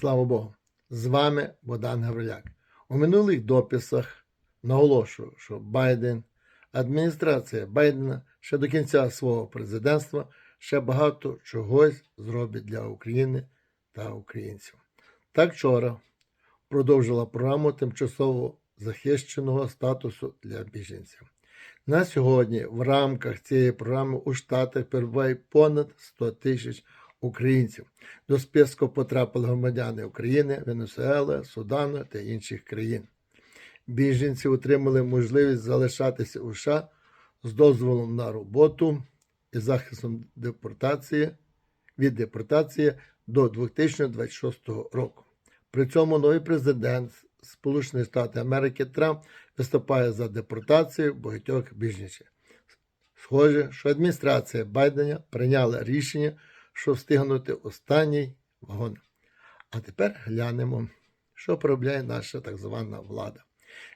Слава Богу! З вами Богдан Гавриляк. У минулих дописах наголошую, що Байден, адміністрація Байдена ще до кінця свого президентства ще багато чогось зробить для України та українців. Так вчора продовжила програму тимчасово захищеного статусу для біженців. На сьогодні в рамках цієї програми у Штатах перебуває понад 100 тисяч українців. До списку потрапили громадяни України, Венесуели, Судану та інших країн. Біженці отримали можливість залишатися у США з дозволом на роботу і захистом депортації від депортації до 2026 року. При цьому новий президент Сполучених Штатів Америки Трамп виступає за депортацію багатьох біженців. Схоже, що адміністрація Байдена прийняла рішення, щоб встигнути останній вагон. А тепер глянемо, що проробляє наша так звана влада.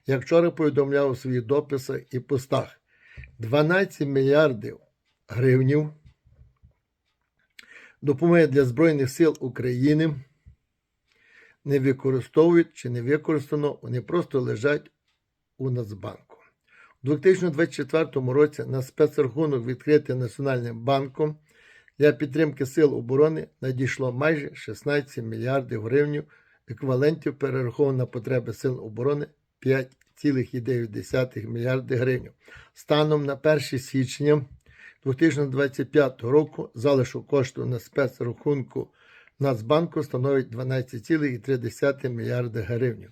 Як вчора повідомляв у своїх дописах і постах, 12 мільярдів гривнів допомоги для Збройних сил України не використовують чи не використано, вони просто лежать у Нацбанку. У 2024 році на спецрахунок відкритий Національним банком для підтримки сил оборони надійшло майже 16 мільярдів гривень, еквівалентів перераховано на потреби сил оборони 5,9 мільярди гривень. Станом на 1 січня 2025 року залишок кошту на спецрахунку Нацбанку становить 12,3 мільярди гривень.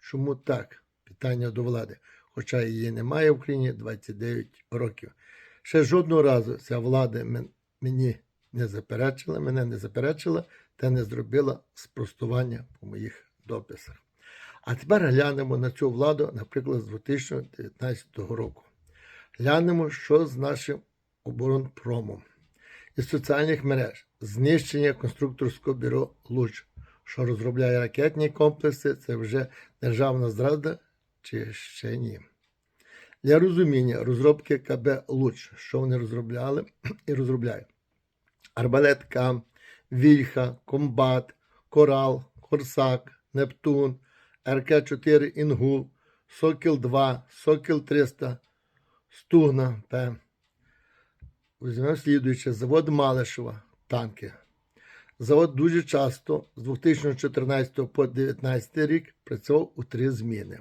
Чому так? Питання до влади. Хоча її немає в Україні 29 років. Ще жодного разу ця влада мені не заперечила, мене не заперечила та не зробила спростування по моїх дописах. А тепер глянемо на цю владу, наприклад, з 2019 року. Глянемо, що з нашим оборонпромом із соціальних мереж, знищення конструкторського бюро Луч, що розробляє ракетні комплекси, це вже державна зрада чи ще ні. Для розуміння розробки КБ Луч, що вони розробляли і розробляють. Арбалет К, Вільха, Комбат, Корал, Корсак, Нептун, РК-4 Інгул, Сокіл 2, Сокіл 300, Стугна П. Візьмемо слідуюче. Завод Малишева. Танки. Завод дуже часто з 2014 по 2019 рік працював у три зміни.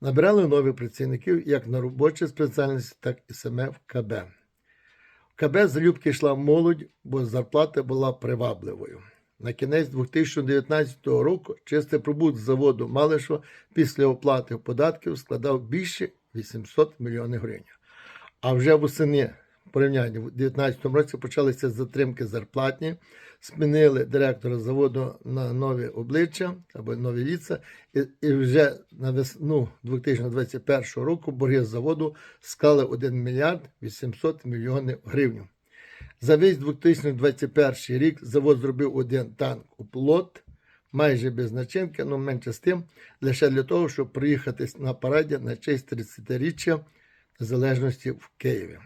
Набирали нових працівників як на робочі спеціальності, так і саме в КБ. КБ залюбки йшла молодь, бо зарплата була привабливою. На кінець 2019 року чистий прибуток заводу Малишо після оплати податків складав більше 800 мільйонів гривень. А вже восени порівнянні в 2019 році почалися затримки зарплатні, змінили директора заводу на нові обличчя або нові ліца, і, і вже на весну 2021 року борги заводу склали 1 мільярд 800 мільйонів гривень. За весь 2021 рік завод зробив один танк у плот, майже без начинки, але менше з тим, лише для того, щоб приїхати на параді на честь 30-річчя незалежності в Києві.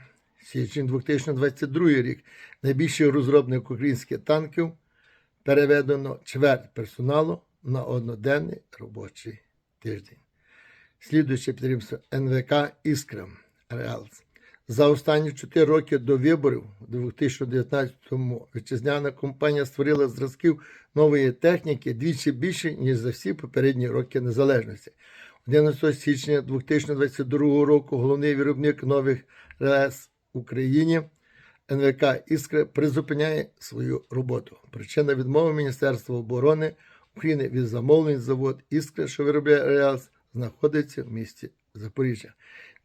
Січень 2022 рік найбільший розробник українських танків переведено чверть персоналу на одноденний робочий тиждень. Слідуюче підтримство НВК Іскра Реалс. За останні 4 роки до виборів у 2019-му вітчизняна компанія створила зразків нової техніки двічі більше, ніж за всі попередні роки незалежності. 11 січня 2022 року головний виробник нових РЕС Україні НВК Іскра призупиняє свою роботу. Причина відмови Міністерства оборони України від замовлень завод Іскра, що виробляє РЕАС, знаходиться в місті Запоріжжя.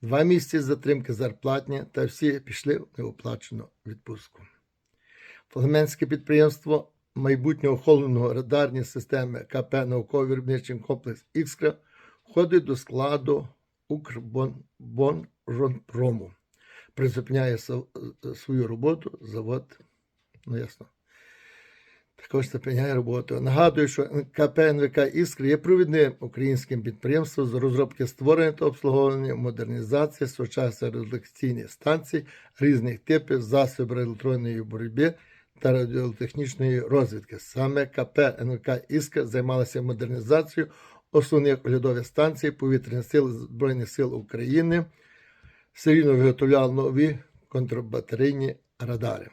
Два місяці затримки зарплатні та всі пішли в неоплачену відпустку. Флагманське підприємство майбутнього холодного радарні системи КП науковий виробничий комплекс Іскра входить до складу Укрбонпрому. Призупиняє свою роботу завод. Ну, ясно. Також зупиняє роботу. Нагадую, що КП НВК Іскра є провідним українським підприємством з розробки створення та обслуговування, модернізації сучасних редакційних станцій різних типів засобів електронної боротьби та радіотехнічної розвідки. Саме КП НВК Іскра займалася модернізацією основних оглядових станцій повітряних сил Збройних сил України, серійно виготовляла нові контрбатарейні радари.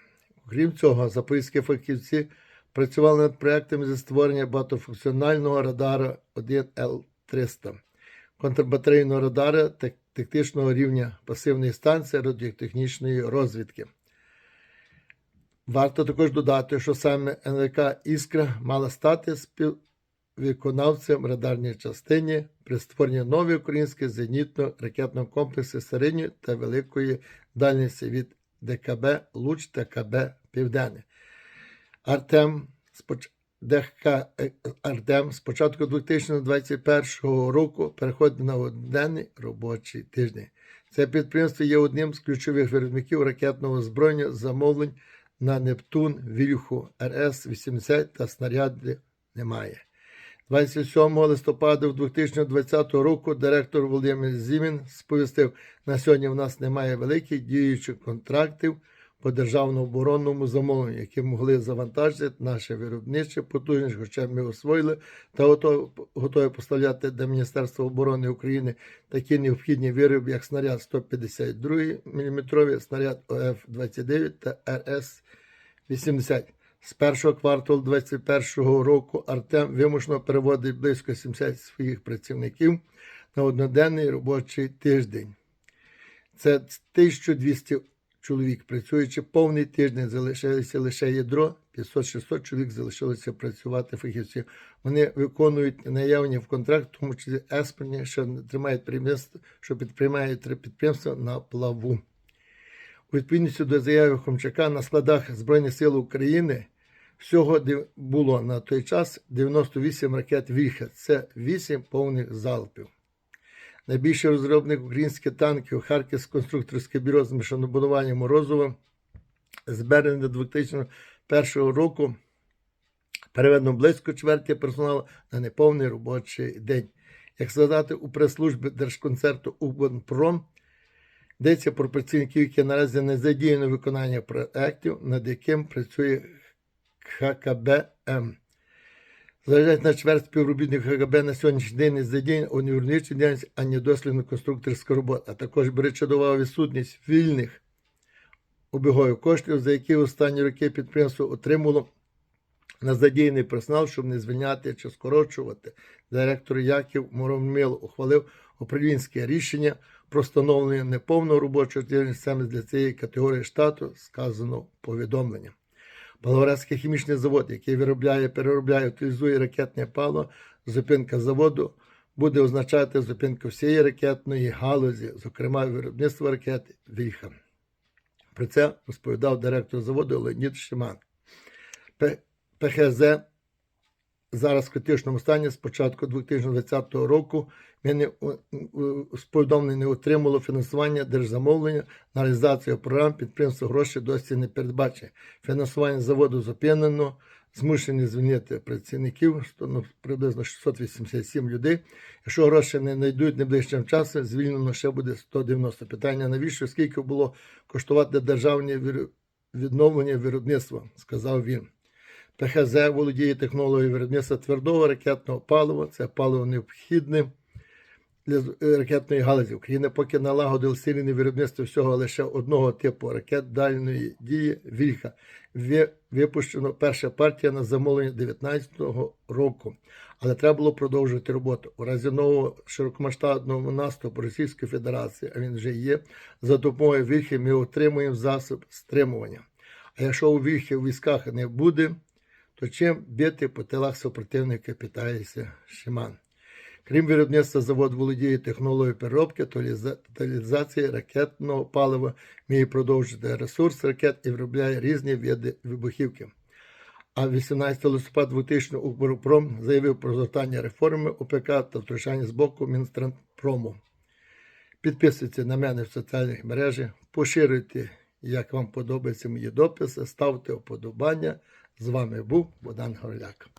Окрім цього, запорізькі фахівці працювали над проектами зі створення багатофункціонального радара 1Л300, контрбатарейного радара так- тактичного рівня пасивної станції радіотехнічної розвідки. Варто також додати, що саме НВК Іскра мала стати співвиконавцем радарній частині при створенні нових українських зенітно-ракетного комплексу середньої та великої дальності від ДКБ Луч та КБ Південне. Артем споч... ДХК е, Артем з початку 2021 року переходить на одненний робочий тиждень. Це підприємство є одним з ключових виробників ракетного озброєння замовлень на Нептун, Вільху, РС-80 та снаряди немає. 27 листопада 2020 року директор Володимир Зімін сповістив, на сьогодні в нас немає великих діючих контрактів по державному оборонному замовленню, які могли завантажити наше виробниче потужність, хоча ми освоїли та готові, поставляти до Міністерства оборони України такі необхідні вироби, як снаряд 152 мм, снаряд ОФ-29 та РС-80. З першого кварталу 2021 року Артем вимушено переводить близько 70 своїх працівників на одноденний робочий тиждень. Це 1200 чоловік, працюючи повний тиждень, залишилося лише ядро, 500-600 чоловік залишилося працювати фахівці. Вони виконують наявні в контракт, тому числі еспорні, що тримають підприємство, що підтримають підприємство на плаву. Відповідності до заяви Хомчака на складах Збройних сил України всього було на той час 98 ракет Вільха. Це 8 повних залпів. Найбільший розробник українських танків Харківське конструкторське бюро з машинобудування Морозова з березня 2001 року переведено близько чверті персоналу на неповний робочий день. Як сказати у прес-службі Держконцерту «Укрпром», йдеться про працівників, які наразі не задіяно виконання проєктів, над яким працює ХКБМ. Зважаючи на чверть співробітників ХКБ на сьогоднішній день не задіяні у невиробничій діяльності, ані дослідно-конструкторська робота, а також беручи до уваги відсутність вільних обігових коштів, за які останні роки підприємство отримало на задіяний персонал, щоб не звільняти чи скорочувати. Директор Яків Моромило ухвалив управлінське рішення про встановлення неповного робочого діяльності саме для цієї категорії штату, сказано в повідомленні. Хімічний завод, який виробляє, переробляє, утилізує ракетне паливо, зупинка заводу буде означати зупинку всієї ракетної галузі, зокрема виробництва ракет Вільха. Про це розповідав директор заводу Леонід Шиман. ПХЗ зараз в критичному стані з початку 2020 року ми не, у- у- з повідомлення не отримало фінансування держзамовлення на реалізацію програм підприємство гроші досі не передбачає. Фінансування заводу зупинено, змушені звільнити працівників, ну, приблизно 687 людей. Якщо гроші не знайдуть найближчим часом, звільнено ще буде 190. Питання навіщо, скільки було коштувати державне вир- відновлення виробництва, сказав він. ПХЗ володіє технологією виробництва твердого ракетного палива. Це паливо необхідне для е, ракетної галузі. Україна поки налагодила серійне виробництво всього лише одного типу ракет дальної дії Вільха. Ви- Випущено перша партія на замовлення 2019 року. Але треба було продовжувати роботу. У разі нового широкомасштабного наступу Російської Федерації, а він вже є, за допомогою Вільхи ми отримуємо засіб стримування. А якщо у Вільхи в військах не буде, то чим бити по тилах супротивника питається Шиман. Крім виробництва, завод володіє технологією переробки реалізації ракетного палива, вміє продовжити ресурс ракет і виробляє різні види вибухівки. А 18 листопада 2000 Укрпром заявив про згортання реформи ОПК та втручання з боку Мінстранпрому. Підписуйтесь на мене в соціальних мережах, поширюйте, як вам подобаються мої дописи, ставте вподобання. З вами був Богдан Горляк.